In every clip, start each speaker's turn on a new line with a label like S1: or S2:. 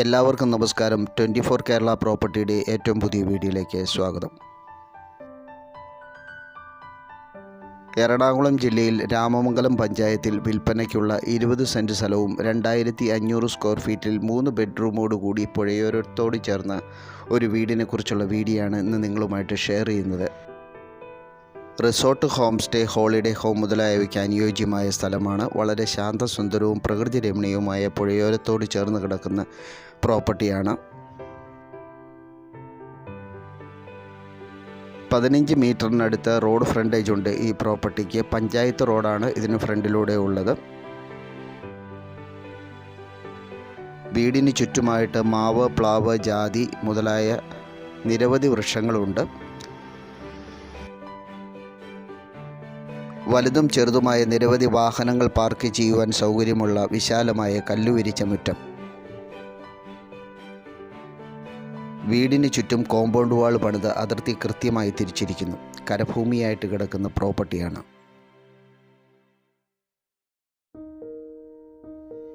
S1: എല്ലാവർക്കും നമസ്കാരം. Twenty four Kerala പ്രോപ്പർട്ടിയുടെ ഏറ്റവും പുതിയ വീഡിയോയിലേക്ക് സ്വാഗതം. എറണാകുളം ജില്ലയിൽ രാമമംഗലം പഞ്ചായത്തിൽ വിൽപ്പനയ്ക്കുള്ള ഇരുപത് സെന്റ് സ്ഥലവും രണ്ടായിരത്തി അഞ്ഞൂറ് സ്ക്വയർ ഫീറ്റിൽ മൂന്ന് ബെഡ്റൂമോട് കൂടി പുഴയോരത്തോട് ചേർന്ന ഒരു വീടിനെക്കുറിച്ചുള്ള വീഡിയോ ആണ് ഇന്ന് നിങ്ങളുമായിട്ട് ഷെയർ ചെയ്യുന്നത്. Resort home stay holiday home മുതലായവയ്ക്ക് അനുയോജ്യമായ സ്ഥലമാണ്. വളരെ ശാന്തസുന്ദരവും പ്രകൃതി രമണീയവുമായ പുഴയോരത്തോട് ചേർന്ന് കിടക്കുന്ന പ്രോപ്പർട്ടിയാണ്. പതിനഞ്ച് മീറ്ററിനടുത്ത് റോഡ് ഫ്രണ്ടേജ് ഉണ്ട് ഈ പ്രോപ്പർട്ടിക്ക്. പഞ്ചായത്ത് റോഡാണ് ഇതിന് ഫ്രണ്ടിലൂടെ ഉള്ളത്. വീടിന് ചുറ്റുമായിട്ട് മാവ് പ്ലാവ് ജാതി മുതലായ നിരവധി വൃക്ഷങ്ങളുണ്ട്. വലുതും ചെറുതുമായ നിരവധി വാഹനങ്ങൾ പാർക്ക് ചെയ്യുവാൻ സൗകര്യമുള്ള വിശാലമായ കല്ലുവിരിച്ച മുറ്റം. വീടിന് ചുറ്റും കോമ്പൗണ്ട് വാൾ പണിത് അതിർത്തി കൃത്യമായി തിരിച്ചിരിക്കുന്നു. കരഭൂമിയായിട്ട് കിടക്കുന്ന പ്രോപ്പർട്ടിയാണ്.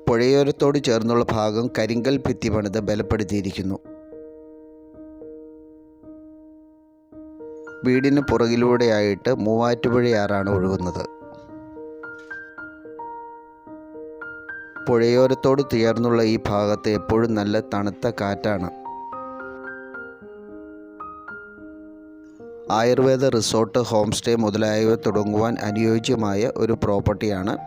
S1: പുഴയോരത്തോട് ചേർന്നുള്ള ഭാഗം കരിങ്കൽ ഭിത്തി പണിത് ബലപ്പെടുത്തിയിരിക്കുന്നു. വീടിന് പുറകിലൂടെയായിട്ട് മൂവാറ്റുപുഴയാറാണ് ഒഴുകുന്നത്. പുഴയോരത്തോട് ചേർന്നുള്ള ഈ ഭാഗത്ത് എപ്പോഴും നല്ല തണുത്ത കാറ്റാണ്. ആയുർവേദ റിസോർട്ട് ഹോം സ്റ്റേ മുതലായവ തുടങ്ങുവാൻ അനുയോജ്യമായ ഒരു പ്രോപ്പർട്ടിയാണ്.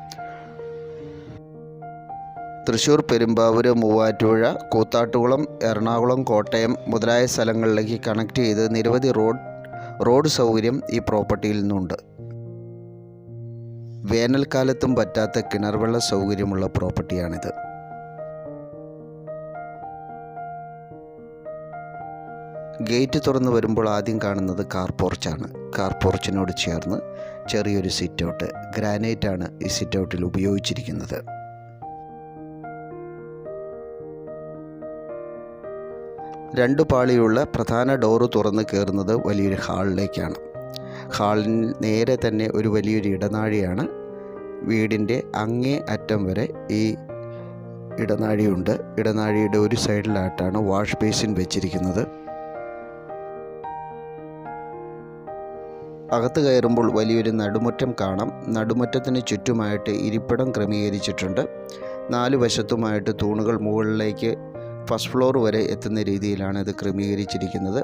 S1: തൃശ്ശൂർ പെരുമ്പാവൂർ മൂവാറ്റുപുഴ കൂത്താട്ടുകുളം എറണാകുളം കോട്ടയം മുതലായ സ്ഥലങ്ങളിലേക്ക് കണക്ട് ചെയ്ത് നിരവധി റോഡ് റോഡ് സൗകര്യം ഈ പ്രോപ്പർട്ടിയിൽ നിന്നുണ്ട്. വേനൽക്കാലത്തും പറ്റാത്ത കിണർവെള്ള സൗകര്യമുള്ള പ്രോപ്പർട്ടിയാണിത്. ഗേറ്റ് തുറന്ന് വരുമ്പോൾ ആദ്യം കാണുന്നത് കാർ പോർച്ചാണ്. കാർ പോർച്ചിനോട് ചേർന്ന് ചെറിയൊരു സിറ്റ് ഔട്ട് ഗ്രാനൈറ്റ് ആണ് ഈ സിറ്റ് ഔട്ടിൽ ഉപയോഗിച്ചിരിക്കുന്നത്. രണ്ട് പാളിയുള്ള പ്രധാന ഡോറ് തുറന്ന് കയറുന്നത് വലിയൊരു ഹാളിലേക്കാണ്. ഹാളിന് നേരെ തന്നെ ഒരു വലിയൊരു ഇടനാഴിയാണ്. വീടിന്റെ അങ്ങേ അറ്റം വരെ ഈ ഇടനാഴിയുണ്ട്. ഇടനാഴിയുടെ ഒരു സൈഡിലായിട്ടാണ് വാഷ് ബേസിൻ വെച്ചിരിക്കുന്നത്. അകത്ത് കയറുമ്പോൾ വലിയൊരു നടുമുറ്റം കാണാം. നടുമുറ്റത്തിന് ചുറ്റുമായിട്ട് ഇരിപ്പിടം ക്രമീകരിച്ചിട്ടുണ്ട്. നാലു വശത്തുമായിട്ട് തൂണുകൾ മുകളിലേക്ക് ഫസ്റ്റ് ഫ്ലോർ വരെ എത്തുന്ന രീതിയിലാണ് ഇത് ക്രമീകരിച്ചിരിക്കുന്നത്.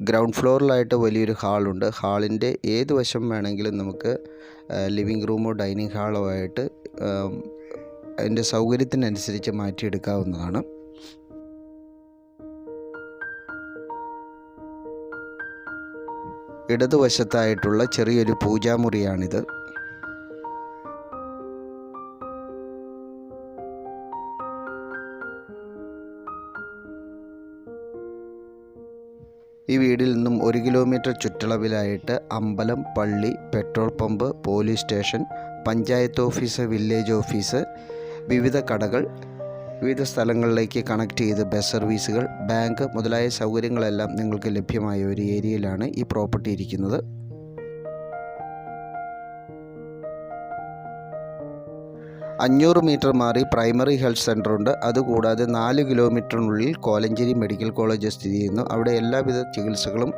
S1: ഗ്രൗണ്ട് ഫ്ലോറിലായിട്ട് വലിയൊരു ഹാളുണ്ട്. ഹാളിന്റെ ഏത് വശം വേണമെങ്കിലും നമുക്ക് ലിവിങ് റൂമോ ഡൈനിങ് ഹാളോ ആയിട്ട് അതിന്റെ സൗകര്യത്തിനനുസരിച്ച് മാറ്റിയെടുക്കാവുന്നതാണ്. ഇടതുവശത്തായിട്ടുള്ള ചെറിയൊരു പൂജാമുറിയാണിത്. ഈ വീടിൽ നിന്നും ഒരു കിലോമീറ്റർ ചുറ്റളവിലായിട്ട് അമ്പലം പള്ളി petrol pump police station panchayat office village office വിവിധ കടകൾ വിവിധ സ്ഥലങ്ങളിലേക്ക് കണക്ട് ചെയ്ത് ബസ് സർവീസുകൾ ബാങ്ക് മുതലായ സൗകര്യങ്ങളെല്ലാം നിങ്ങൾക്ക് ലഭ്യമായ ഒരു ഏരിയയിലാണ് ഈ പ്രോപ്പർട്ടി ഇരിക്കുന്നത്. അഞ്ഞൂറ് മീറ്റർ മാറി പ്രൈമറി ഹെൽത്ത് സെന്റർ ഉണ്ട് അതുകൂടാതെ നാല് കിലോമീറ്ററിനുള്ളിൽ കോലഞ്ചേരി മെഡിക്കൽ കോളേജ് സ്ഥിതി ചെയ്യുന്നു. അവിടെ എല്ലാവിധ ചികിത്സകളും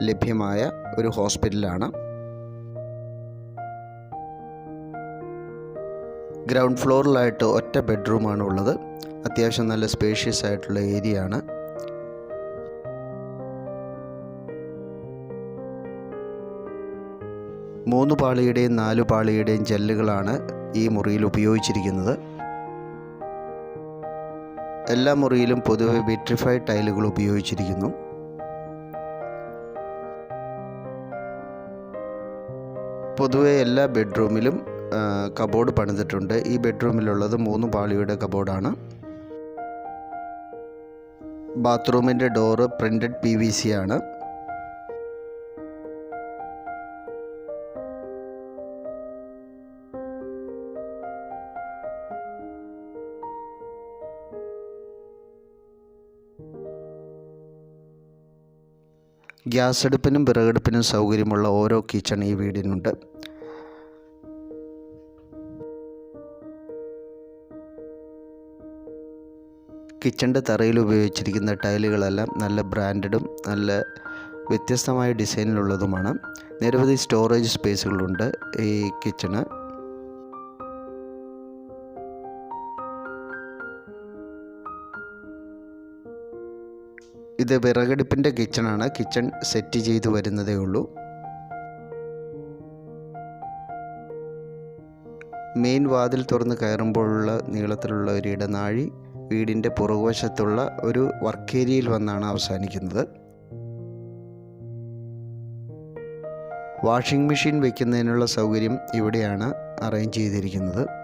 S1: ലഭ്യമായ ഒരു ഹോസ്പിറ്റലാണ്. ഗ്രൗണ്ട് ഫ്ലോറിലായിട്ട് ഒറ്റ ബെഡ്റൂമാണ് ഉള്ളത് അത്യാവശ്യം നല്ല സ്പേഷ്യസ് ആയിട്ടുള്ള ഏരിയ ആണ് മൂന്ന് പാളിയുടെയും നാല് പാളിയുടെയും ജെല്ലുകളാണ് ഈ മുറിയിൽ ഉപയോഗിച്ചിരിക്കുന്നത്. എല്ലാ മുറിയിലും പൊതുവെ വിട്രിഫൈഡ് ടൈലുകൾ ഉപയോഗിച്ചിരിക്കുന്നു. പൊതുവെ എല്ലാ ബെഡ്റൂമിലും കബോർഡ് പണിതിട്ടുണ്ട്. ഈ ബെഡ്റൂമിലുള്ളത് മൂന്ന് പാളിയുടെ കബോർഡാണ്. ബാത്റൂമിന്റെ door printed P V C ആണ്. ഗ്യാസ് അടുപ്പിനും വിറകടുപ്പിനും സൗകര്യമുള്ള ഓരോ കിച്ചൺ ഈ വീടിനുണ്ട്. കിച്ചന്റെ തറയിൽ ഉപയോഗിച്ചിരിക്കുന്ന ടൈലുകളെല്ലാം നല്ല ബ്രാൻഡഡും നല്ല വ്യത്യസ്തമായ ഡിസൈനിലുള്ളതുമാണ്. നിരവധി സ്റ്റോറേജ് സ്പേസുകളുണ്ട് ഈ കിച്ചണ്. ഇത് വിറകടുപ്പിന്റെ കിച്ചണാണ്. കിച്ചൺ സെറ്റ് ചെയ്തു വരുന്നതേ ഉള്ളൂ. മെയിൻ വാതിൽ തുറന്ന് കയറുമ്പോഴുള്ള നീളത്തിലുള്ള ഒരു ഇടനാഴി വീടിന്റെ പുറകുവശത്തുള്ള ഒരു വർക്ക് ഏരിയയിൽ വന്നാണ് അവസാനിക്കുന്നത്. വാഷിംഗ് മെഷീൻ വയ്ക്കുന്നതിനുള്ള സൗകര്യം ഇവിടെയാണ് അറേഞ്ച് ചെയ്തിരിക്കുന്നത്.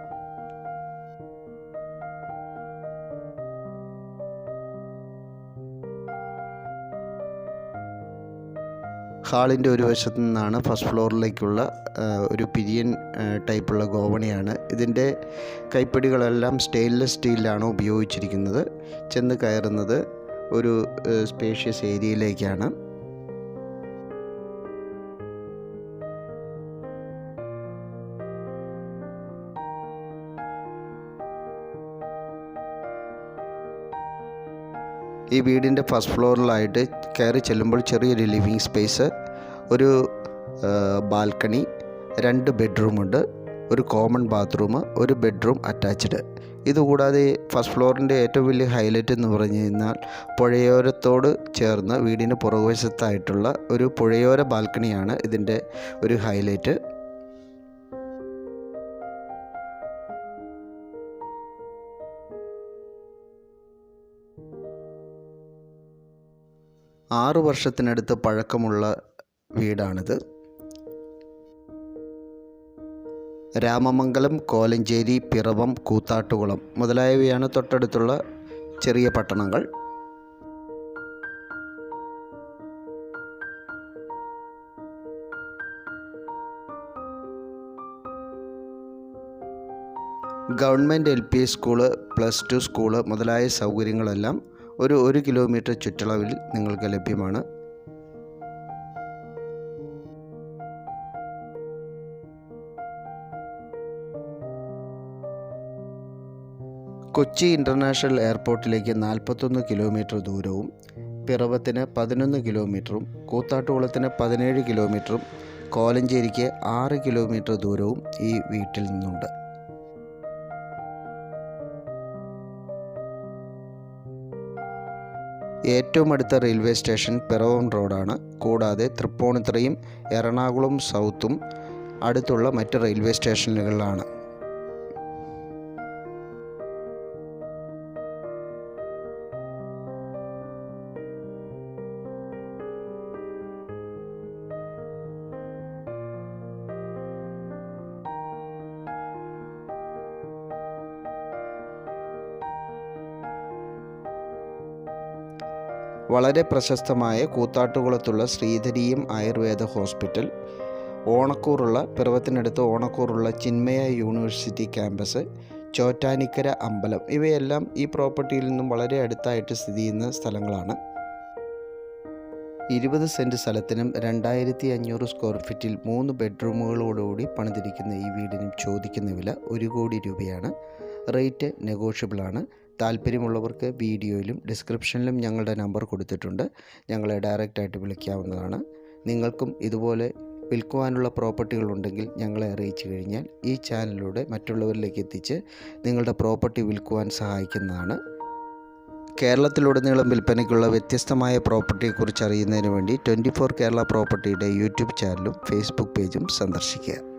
S1: ഹാളിന്റെ ഒരു വശത്തു നിന്നാണ് ഫസ്റ്റ് ഫ്ലോറിലേക്കുള്ള ഒരു പിരിയൻ ടൈപ്പുള്ള ഗോവണിയാണ്. ഇതിന്റെ കൈപ്പടികളെല്ലാം സ്റ്റെയിൻലെസ് സ്റ്റീലിലാണ് ഉപയോഗിച്ചിരിക്കുന്നത്. ചെന്ന് കയറുന്നത് ഒരു സ്പേഷ്യസ് ഏരിയയിലേക്കാണ്. ഈ വീടിന്റെ ഫസ്റ്റ് ഫ്ലോറിലായിട്ട് കയറി ചെല്ലുമ്പോൾ ചെറിയൊരു ലിവിങ് സ്പേസ് ഒരു ബാൽക്കണി രണ്ട് ബെഡ്റൂമുണ്ട് ഒരു കോമൺ ബാത്റൂം ഒരു ബെഡ്റൂം അറ്റാച്ച്ഡ്. ഇതുകൂടാതെ ഫസ്റ്റ് ഫ്ലോറിന്റെ ഏറ്റവും വലിയ ഹൈലൈറ്റ് എന്ന് പറഞ്ഞു കഴിഞ്ഞാൽ പുഴയോരത്തോട് ചേർന്ന് വീടിന് പുറകുവശത്തായിട്ടുള്ള ഒരു പുഴയോര ബാൽക്കണിയാണ് ഇതിന്റെ ഒരു ഹൈലൈറ്റ്. ആറു വർഷത്തിനടുത്ത് പഴക്കമുള്ള വീടാണിത്. രാമമംഗലം കോലഞ്ചേരി പിറവം കൂത്താട്ടുകുളം മുതലായവയാണ് തൊട്ടടുത്തുള്ള ചെറിയ പട്ടണങ്ങൾ. Government L P school plus two school മുതലായ സൗകര്യങ്ങളെല്ലാം ഒരു ഒരു കിലോമീറ്റർ ചുറ്റളവിൽ നിങ്ങൾക്ക് ലഭ്യമാണ്. കൊച്ചി ഇന്റർനാഷണൽ എയർപോർട്ടിലേക്ക് നാൽപ്പത്തൊന്ന് കിലോമീറ്റർ ദൂരവും പിറവത്തിന് പതിനൊന്ന് കിലോമീറ്ററും കൂത്താട്ടുകുളത്തിന് പതിനേഴ് കിലോമീറ്ററും കോലഞ്ചേരിക്ക് ആറ് കിലോമീറ്റർ ദൂരവും ഈ വീട്ടിൽ നിന്നുണ്ട്. ഏറ്റവും അടുത്ത റെയിൽവേ സ്റ്റേഷൻ പിറവം റോഡാണ്. കൂടാതെ തൃപ്പൂണിത്തുറയും എറണാകുളം സൗത്തും അടുത്തുള്ള മറ്റ് റെയിൽവേ സ്റ്റേഷനുകളിലാണ്. വളരെ പ്രശസ്തമായ കൂത്താട്ടുകുളത്തുള്ള ശ്രീധരിയും ആയുർവേദ ഹോസ്പിറ്റൽ ഓണക്കൂറുള്ള പിറവത്തിനടുത്ത് ഓണക്കൂറുള്ള ചിന്മയ യൂണിവേഴ്സിറ്റി ക്യാമ്പസ് ചോറ്റാനിക്കര അമ്പലം ഇവയെല്ലാം ഈ പ്രോപ്പർട്ടിയിൽ നിന്നും വളരെ അടുത്തായിട്ട് സ്ഥിതി ചെയ്യുന്ന സ്ഥലങ്ങളാണ്. ഇരുപത് സെന്റ് സ്ഥലത്തിനും രണ്ടായിരത്തി അഞ്ഞൂറ് സ്ക്വയർ ഫീറ്റിൽ മൂന്ന് ബെഡ്റൂമുകളോടുകൂടി പണിതിരിക്കുന്ന ഈ വീടിനും ചോദിക്കുന്ന വില ഒരു കോടി രൂപയാണ്. റേറ്റ് നെഗോഷ്യബിളാണ്. താല്പര്യമുള്ളവർക്ക് വീഡിയോയിലും ഡിസ്ക്രിപ്ഷനിലും ഞങ്ങളുടെ നമ്പർ കൊടുത്തിട്ടുണ്ട്. ഞങ്ങളെ ഡയറക്റ്റായിട്ട് വിളിക്കാവുന്നതാണ്. നിങ്ങൾക്കും ഇതുപോലെ വിൽക്കുവാനുള്ള പ്രോപ്പർട്ടികളുണ്ടെങ്കിൽ ഞങ്ങളെ അറിയിച്ചു കഴിഞ്ഞാൽ ഈ ചാനലിലൂടെ മറ്റുള്ളവരിലേക്ക് എത്തിച്ച് നിങ്ങളുടെ പ്രോപ്പർട്ടി വിൽക്കുവാൻ സഹായിക്കുന്നതാണ്. കേരളത്തിലുടനീളം വിൽപ്പനയ്ക്കുള്ള വ്യത്യസ്തമായ പ്രോപ്പർട്ടിയെക്കുറിച്ച് അറിയുന്നതിന് വേണ്ടി ട്വന്റി ഫോർ കേരള പ്രോപ്പർട്ടിയുടെ യൂട്യൂബ് ചാനലും ഫേസ്ബുക്ക് പേജും സന്ദർശിക്കുക.